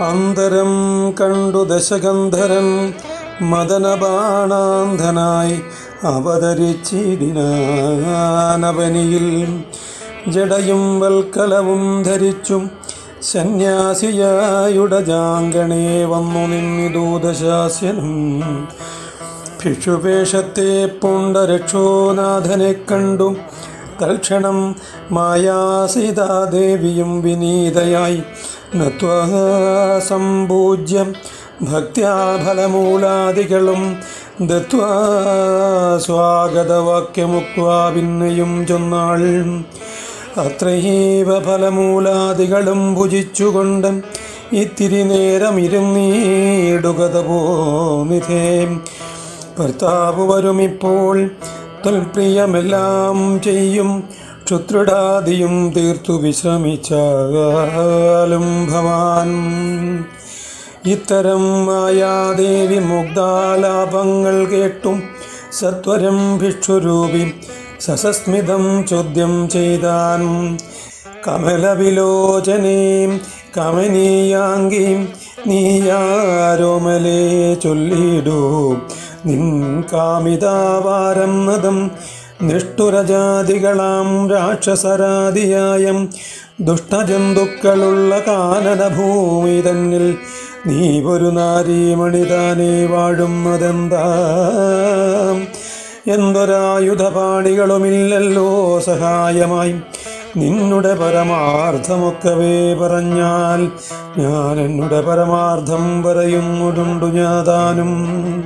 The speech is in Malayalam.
അന്തരം കണ്ടു ദശകന്ധരൻ മദനബാണാന്ധനായി അവതരിച്ചിടിനാനവനിയിൽ. ജടയും വൽക്കലവും ധരിച്ചും സന്യാസിയായുടജാങ്കണേ വന്നു നിന്നിദൂതശാസ്യനും ഭിക്ഷുവേഷത്തെ പൂണ്ട രക്ഷോനാഥനെ കണ്ടു തൽക്ഷണം മായാസീതാദേവിയും വിനീതയായി. നത്വാ ഭക്തിയാഫലമൂലാദികളും ദത്വാ സ്വാഗതവാക്യമുക്വാ പിന്നെയും ചൊന്നാൾ. അത്രൈവ ഫലമൂലാദികളും ഭുജിച്ചുകൊണ്ട് ഇത്തിരി നേരം ഇരുന്നീടുകത ഭർത്താവ് വരുമിപ്പോൾ തൽപ്രിയമെല്ലാം ചെയ്യും. ക്ഷുത്രുടാദിയും തീർത്തു വിശ്രമിച്ചാലും ഭവാൻ. ഇത്തരം മായാദേവി മുഗ്ധാലാപങ്ങൾ കേട്ടും സത്വരം ഭിക്ഷുരൂപി സസസ്മിതം ചോദ്യം ചെയ്താൻ. കമലവിലോചനേം കമനീയാംഗീം നീയാരോമലേ ചൊല്ലിടൂ. നിൻ കാമിതാവാരം നദം നിഷ്ഠുരജാതികളാം രാക്ഷസരാതിയായം ദുഷ്ടജന്തുക്കളുള്ള കാനനഭൂമി തന്നിൽ നീ ഒരു നാരീമണി താനേ വാഴുന്നതെന്താ എന്തൊരായുധപാണികളുമില്ലല്ലോ സഹായമായി. നിന്നുടെ പരമാർത്ഥമൊക്കവേ പറഞ്ഞാൽ ഞാൻ എന്നുടെ പരമാർത്ഥം പറയുന്നുണ്ടു ഞാതാനും.